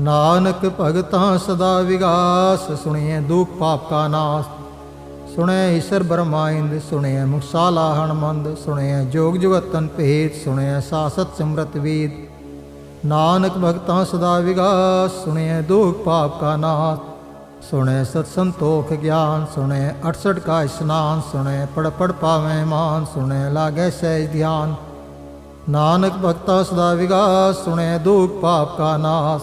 ਨਾਨਕ ਭਗਤਾਂ ਸਦਾ ਵਿਗਾਸ ਸੁਣਿਐ ਦੁਖ ਪਾਪ ਕਾ ਨਾਸ ਸੁਣਿਐ ਈਸ਼ਰ ਬਰਮਾਇੰਦ ਸੁਣਿਐ ਮੁਕਸਾਲਾ ਹਣਮੰਦ ਸੁਣਿਐ ਜੋਗ ਜੁਗਤਨ ਭੇਦ ਸੁਣਿਐ ਸਾਸਤ ਸਿਮਰਤ ਵੇਦ ਨਾਨਕ ਭਗਤਾਂ ਸਦਾ ਵਿਗਾਸ ਸੁਣਿਐ ਦੁਖ ਪਾਪ ਕਾ ਨਾਸ ਸੁਣੈ ਸਤ ਸੰਤੋਖ ਗਿਆਨ ਸੁਣੈ 68 ਕਾ ਇਸ਼ਨਾਨ ਸੁਣੈ ਪੜ ਪੜ ਪਾਵੇਂ ਮਾਨ ਸੁਣੈ ਲਾਗੈ ਸਹਿਜ ਧਿਆਨ ਨਾਨਕ ਭਗਤਾ ਸਦਾ ਵਿਗਾਸ ਸੁਣੈ ਦੁਖ ਪਾਪ ਕਾ ਨਾਸ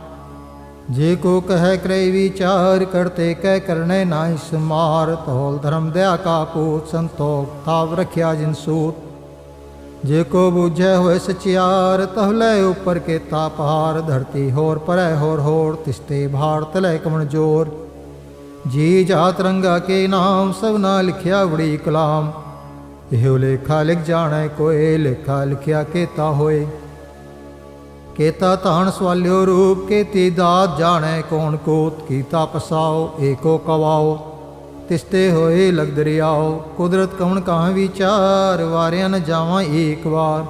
ਜੇ ਕੋ ਕਹੈ ਕਰੇ ਵਿਚਾਰ ਕਰਤੇ ਕਹਿ ਕਰਨੇ ਨਾਇ ਸਮਾਰ। ਤੋਲ ਧਰਮ ਦਇਆ ਕਾ ਪੂਤ, ਸੰਤੋਖ ਤਾਵ ਰਖਿਆ ਜਿਨ ਸੂਤ। ਜੇ ਕੋ ਬੂਝੈ ਹੋਏ ਸਚਿਆਰ ਤਹਲੇ ਉਪਰ ਕੇ ਤਾਪਹਾਰ ਧਰਤੀ ਹੋਰ ਪਰੈ ਹੋਰ ਹੋਰ, ਤਿਸਤੇ ਭਾਰ ਤਲੇ ਕਮਣ ਜੋਰ। ਜੀ ਜਾਤ ਰੰਗਾ ਕੇ ਨਾਮ, ਸਭ ਨਾ ਲਿਖਿਆ ਬੜੀ ਕਲਾਮ। ਇਹੋ ਲੇਖਾ ਲਿਖ ਜਾਣੈ ਕੋਏ, ਲੇਖਾ ਲਿਖਿਆ ਕੇਤਾ ਹੋਏ। ਕੇਤਾ ਤਾਣ ਸਵਾਲਿਓ ਰੂਪ ਕੇਤੀ ਦਾਤ ਜਾਣੈ ਕੌਣ ਕੋਤ, ਕੀਤਾ ਪਸਾਓ, ਏਕੋ ਕਵਾਓ। ਤਿਸਤੇ ਹੋਏ ਲਗ ਦਰਿਆਓ ਕੁਦਰਤ ਕਵਣ ਕਾਹ ਵਿਚਾਰ, ਵਾਰਿਆ ਨ ਜਾਵਾਂ ਏਕ ਵਾਰ।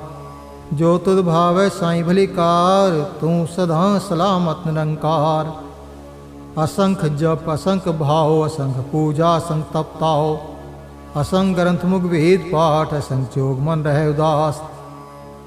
ਜੋ ਤੁਧ ਭਾਵੈ ਸਾਈ ਭਲੀ ਕਾਰ, ਤੂੰ ਸਦਾ ਸਲਾਮਤ ਨਿਰੰਕਾਰ। ਅਸੰਖ ਜਪ, ਅਸੰਖ ਭਾਉ, ਅਸੰਖ ਪੂਜਾ, ਅਸੰਖ ਤਪਤਾਓ ਅਸੰਖ ਗ੍ਰੰਥ ਮੁਖ ਵੇਦ ਪਾਠ, ਅਸੰਖ ਜੋਗ ਮਨ ਰਹਿ ਉਦਾਸ।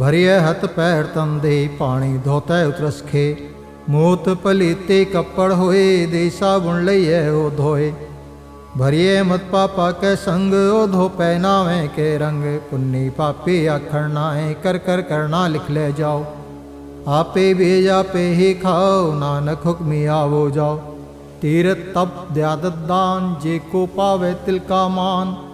ਭਰਿਐ ਹੱਥ ਪੈਰ ਤੰਦੇ, ਪਾਣੀ ਧੋਤੈ ਉਤਰਸਖੇ। ਮੋਤ ਪਲੀਤੇ ਕੱਪੜ ਹੋਏ ਦੇ ਸਾਬੁਣ ਲਈਐ ਉਹ ਧੋਏ। ਭਰਿਐ ਮਤ ਪਾਪਾ ਕੈ ਸੰਗ, ਉਹ ਧੋ ਪਹਿਨਾਵੇਂ ਕੇ ਰੰਗ। ਪੁੰਨੀ ਪਾਪੀ ਆਖਣ ਨਾਏ, ਕਰ ਕਰ ਕਰਨਾ ਲਿਖ ਲੈ ਜਾਓ। ਆਪੇ ਭੇਜ ਆਪੇ ਹੀ ਖਾਓ, ਨਾਨਕ ਹੁਕਮੀ ਆਵੋ ਜਾਓ। ਤੀਰਤ ਤਪ ਦਿਆਦਤ ਦਾਨ, ਜੇ ਕੋ ਪਾਵੇ ਤਿਲ ਕਾ ਮਾਨ।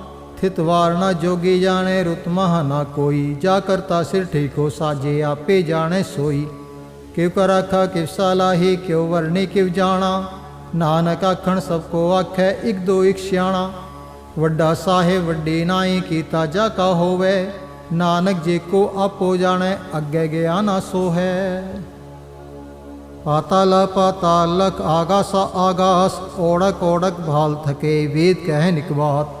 ਥਿਤ ਵਾਰ ਨਾ ਜੋਗੀ ਜਾਣੇ, ਰੁਤ ਮਹ ਨਾ ਕੋਈ। ਜਾ ਕਰਤਾ ਸਿਰ ਠੀਕੋ ਸਾਜੇ, ਆਪੇ ਜਾਣੇ ਸੋਈ। ਕਿਵ ਕਰ ਆਖਾ, ਕਿਵ ਸਾਲਾਹੀ ਕਿਉ ਵਰਣੀ, ਕਿਵ ਜਾਣਾ। ਨਾਨਕ ਆਖਣ, ਸਭ ਕੋ ਆਖੈ, ਇਕ ਦੋ ਇਕ ਸਿਆਣਾ। ਵੱਡਾ ਸਾਹਿਬ, ਵੱਡੀ ਨਾਈ, ਕੀਤਾ ਜਾ ਕਾ ਹੋਵੇ। ਨਾਨਕ ਜੇ ਕੋ ਆਪੋ ਜਾਣੈ, ਅੱਗੇ ਗਿਆ ਨਾ ਸੋ ਹੈ ਪਾਤਾਲ, ਪਾਤਾਲਕ ਆਗਾਸ ਆਗਾਸ ਓੜਕ ਓੜਕ ਭਾਲ ਥਕੇ, ਵੇਦ ਕਹਿ ਨਿਕਬਾਤ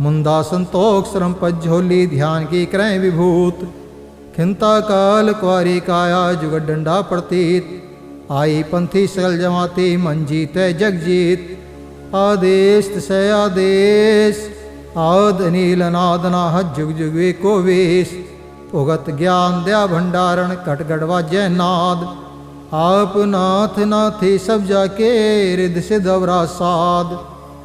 ਮੁੰਦਾ ਸੰਤੋਖ ਸ਼ਰਮ ਪਝੋਲੀ ਧਿਆਨ ਕੀ ਕਰੈ ਵਿਭੂਤ? ਖਿੰਤਾ ਕਾਲ ਕੁਆਰੀ ਕਾਇਆ, ਜੁਗ ਡੰਡਾ ਪ੍ਰਤੀਤ। ਆਈ ਪੰਥੀ ਸਗਲ ਜਮਾਤੀ ਮੰਜੀ ਤੈ ਜਗ ਜੀਤ। ਆਦੇਸ਼ ਤਸੈ ਆਦੇਸ਼, ਆਦ ਅਨੀਲ ਅਨਾਦ ਨਾਹ ਜੁਗ ਜੁਗ ਏਕੋ ਵੇਸ। ਭਗਤ ਗਿਆਨ ਦਿਆ ਭੰਡਾਰਨ ਕਟ ਗੜ ਵਾਜੈ ਨਾਦ। ਆਪ ਨਾਥ ਨਾਥੀ ਸਭ ਜਾ ਕੇ ਰਿਦ ਸਿਧ ਸਾਧ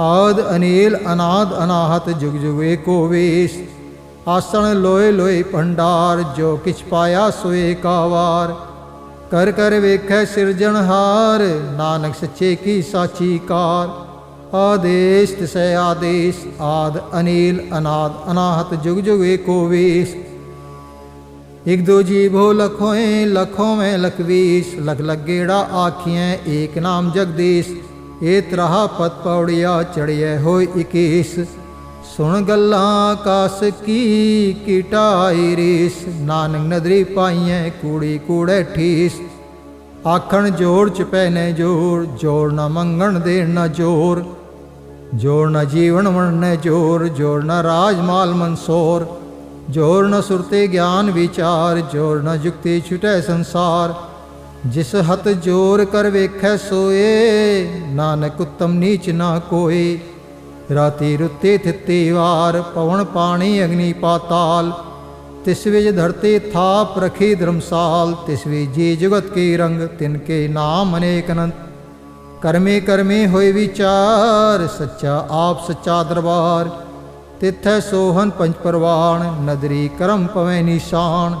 ਆਦ ਅਨੀਲ ਅਨਾਦ ਅਨਾਹਤ ਜੁਗ ਜੁਗ ਏਕੋ ਵੇਸ। ਆਸਣ ਲੋਏ ਲੋਏ ਭੰਡਾਰ, ਜੋ ਕਿਛ ਪਾਇਆ ਸੋਏ ਕਾਵਾਰ ਕਰ ਕਰ ਵੇਖੈ ਸਿਰਜਣਹਾਰ ਨਾਨਕ ਸੱਚੇ ਕੀ ਸਾਚੀ ਕਾਰ। ਆਦੇਸ਼ ਤਿਸੈ ਆਦੇਸ਼, ਆਦ ਅਨੀਲ ਅਨਾਦ ਅਨਾਹਤ ਜੁਗ ਜੁਗ ਏਕੋ ਵੇਸ। ਇਕ ਦੋ ਜੀਵੋ ਲਖੋਏ ਲਖੋ ਮੈਂ ਲਖਵੀਸ ਲਖ ਲਗੇੜਾ ਆਖੀਐ, ਏਕ ਨਾਮ ਜਗਦੀਸ਼। ਏ ਤਰਹਾ ਪਤ ਪੌੜਿਆ ਚੜਿਐ ਹੋਇ ਇਕੀਸ। ਸੁਣ ਗੱਲਾਂ ਕਾਸ ਕੀ ਕੀਟਾਈ ਰੀਸ। ਨਾਨਕ ਨਦਰੀ ਪਾਈਐ ਕੂੜੀ ਕੂੜੈ ਠੀਸ। ਆਖਣ ਜੋੜ ਚ ਪੈਨੇ ਜੋੜ ਜੋੜ ਨਾ ਮੰਗਣ ਦੇਣ ਨਾ ਜੋਰ। ਜੋੜ ਨਾ ਜੀਵਨ ਵਣਨੇ ਜੋਰ, ਜੋੜ ਨਾ ਰਾਜ ਮਾਲ ਮਨਸੋਰ ਜੋਰ ਨਾ ਸੁਰਤੇ ਗਿਆਨ ਵਿਚਾਰ ਜੋਰ ਨਾ ਜੁਗਤੀ ਛੁਟੈ ਸੰਸਾਰ। ਜਿਸ ਹੱਥ ਜੋਰ ਕਰ ਵੇਖੈ ਸੋਏ, ਨਾਨਕ ਉਤਮ ਨੀਚ ਨਾ ਕੋਈ ਰਾਤੀ ਰੁੱਤੇ ਥਿੱਤੀ ਵਾਰ ਪਵਨ ਪਾਣੀ ਅਗਨੀ ਪਾਤਾਲ। ਤਿਸ ਵਿੱਚ ਧਰਤੀ ਥਾਪ ਰਖੀ ਧਰਮਸਾਲ, ਤਿਸ ਵਿੱਚ ਜੀ ਜਗਤ ਕੀ ਰੰਗ, ਤਿਨ ਕੇ ਨਾਮ ਅਨੇਕ ਅਨੰਤ। ਕਰਮੇ ਕਰਮੇ ਹੋਏ ਵਿਚਾਰ, ਸੱਚਾ ਆਪ ਸੱਚਾ ਦਰਬਾਰ। ਤਿਥੈ ਸੋਹਨ ਪੰਜ ਪਰਵਾਣ, ਨਦਰੀ ਕਰਮ ਪਵੈ ਨਿਸ਼ਾਨ।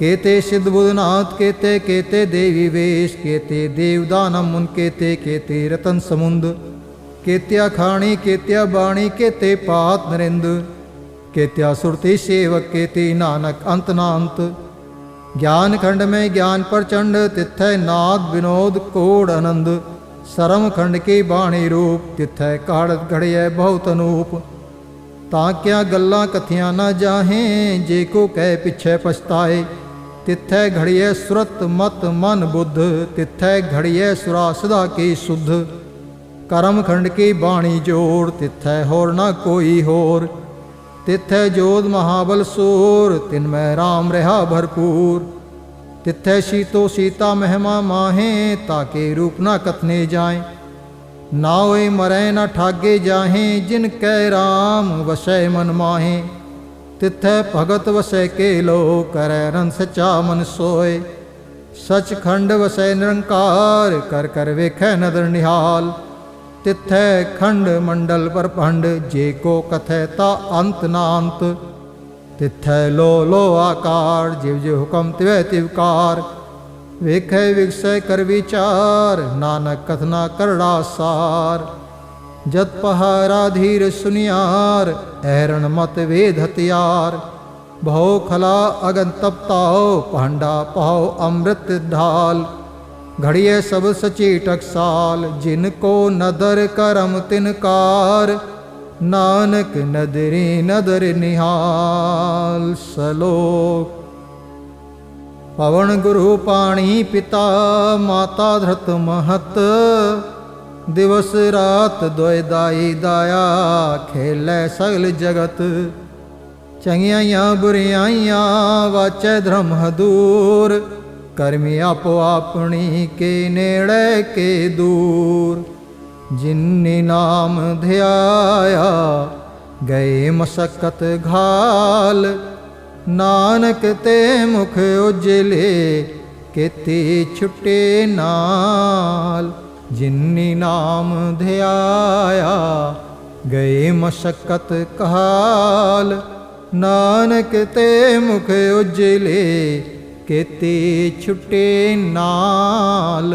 ਕੇਤੇ ਸਿੱਧ ਬੁਧਨਾਥ ਕੇਤੇ ਕੇਤੇ ਦੇਵੀ ਵੇਸ਼ ਕੇਤੇ ਦੇਵਦਾਨਮ ਮੁਨ ਕੇਤੇ ਕੇਤੇ ਰਤਨ ਸਮੁੰਦ ਕੇਤਿਆ ਖਾਣੀ ਕੇਤਿਆ ਬਾਣੀ ਕੇਤੇ ਪਾਤ ਨਰਿੰਦ ਕੇਤਿਆ ਸੁਰਤੀ ਸੇਵਕ ਕੇਤੇ ਨਾਨਕ ਅੰਤ ਨਾ ਅੰਤ ਗਿਆਨ ਖੰਡ ਮੈਂ ਗਿਆਨ ਪ੍ਰਚੰਡ ਤਿੱਥੈ ਨਾਦ ਵਿਨੋਦ ਕੋੜ ਆਨੰਦ ਸਰਮ ਖੰਡ ਕੀ ਬਾਣੀ ਰੂਪ ਤਿੱਥੈ ਕਾੜਤ ਘੜਿਐ ਬਹੁਤ ਅਨੂਪ ਤਾਂ ਕਿਆ ਗੱਲਾਂ ਕਥੀਆਂ ਨਾ ਜਾਹੇ ਜੇ ਕੋ ਕਹਿ ਪਿਛੈ ਪਛਤਾਏ ਤਿੱਥੈ ਘੜੀਐ ਸੁਰਤ ਮਤ ਮਨ ਬੁੱਧ, ਤਿੱਥੈ ਘੜੀਐ ਸੁਰਾ ਸਦਾ ਕੀ ਸੁਧ। ਕਰਮ ਖੰਡ ਕੀ ਬਾਣੀ ਜੋੜ, ਤਿੱਥੈ ਹੋਰ ਨਾ ਕੋਈ ਹੋਰ। ਤਿੱਥੈ ਜੋਧ ਮਹਾਬਲ ਸੂਰ, ਤਿਨ ਮੈਂ RAM ਰਹਾ ਭਰਪੂਰ। ਤਿੱਥੈ ਸੀਤੋ ਸੀਤਾ ਮਹਿਮਾ ਮਾਹੇ ਤਾਕੇ ਰੂਪ ਨਾ ਕਥਨੇ ਜਾਏ। ਨਾ ਹੋਏ ਮਰੈ ਨਾ ਠਾਗੇ ਜਾਹੇ, ਜਿਨ ਕੈ RAM ਵਸੈ ਮਨ ਮਾਹੇ। ਤਿਥੈ ਭਗਤ ਵਸੈ ਕੇ ਲੋ ਕਰੈ ਰਨ ਸਚਾ ਮਨ ਸੋਏ। ਸਚਖੰਡ ਵਸੈ ਨਿਰੰਕਾਰ, ਕਰ ਕਰ ਵੇਖੈ ਨਦਰ ਨਿਹਾਲ। ਤਿਥੈ ਖੰਡ ਮੰਡਲ ਪਰਪੰਡ ਜੇ ਕੋ ਕਥੈ ਤਾ ਅੰਤ ਨਾ ਅੰਤ ਤਿਥੈ ਲੋ ਲੋ ਆਕਾਰ, ਜਿਵ ਜਿਵ ਹੁਕਮ ਤਿਵੈ ਤਿਵਕਾਰ ਵੇਖੈ ਵਿਗਸੈ ਕਰ ਵਿਚਾਰ, ਨਾਨਕ ਕਥਨਾ ਕਰੜਾ ਸਾਰ। ਜਤ ਪਹਾਰਾ ਧੀਰ ਸੁਨਿਆਰ, ਐਰਣ ਮਤ ਵੇਦ ਹਤਿਆਰ ਬਹੁ ਖਲਾ ਅਗਨ ਤਪਤਾਓ, ਭਾਂਡਾ ਪਾਓ ਅੰਮ੍ਰਿਤ ਢਾਲ। ਘੜੀਏ ਸਭ ਸਚੀ ਟਕਸਾਲ ਜਿਨ ਕੋ ਨਦਰ ਕਰਮ ਤਿਨਕਾਰ ਨਾਨਕ ਨਦਰੀ ਨਦਰ ਨਿਹਾਲ, ਸਲੋਕ। ਪਵਨ ਗੁਰੂ ਪਾਣੀ ਪਿਤਾ, ਮਾਤਾ ਧਰਤ ਮਹਤ। ਦਿਵਸ ਰਾਤ ਦੋਇ ਦਾਈ ਦਾਇਆ, ਖੇਲੇ ਸਗਲ ਜਗਤ। ਚੰਗਿਆਈਆਂ ਬੁਰਿਆਈਆਂ ਵਾਚੈ ਧਰਮ ਹਦੂਰ, ਕਰਮੀ ਆਪੋ ਆਪਣੀ ਕੇ ਨੇੜੇ ਕੇ ਦੂਰ। ਜਿਨਿ ਨਾਮ ਧਿਆਇਆ, ਗਏ ਮਸਕਤ ਘਾਲ। ਨਾਨਕ ਤੇ ਮੁਖ ਉਜਲੇ, ਕੀਤੀ ਛੁੱਟੇ ਨਾਲ। ਜਿਨਿ ਨਾਮ ਧਿਆਇਆ ਗਏ ਮਸਕਤ ਕਾਲ ਨਾਨਕ ਤੇ ਮੁਖ ਉਜਲੇ ਕੀਤੀ ਛੁੱਟੇ ਨਾਲ।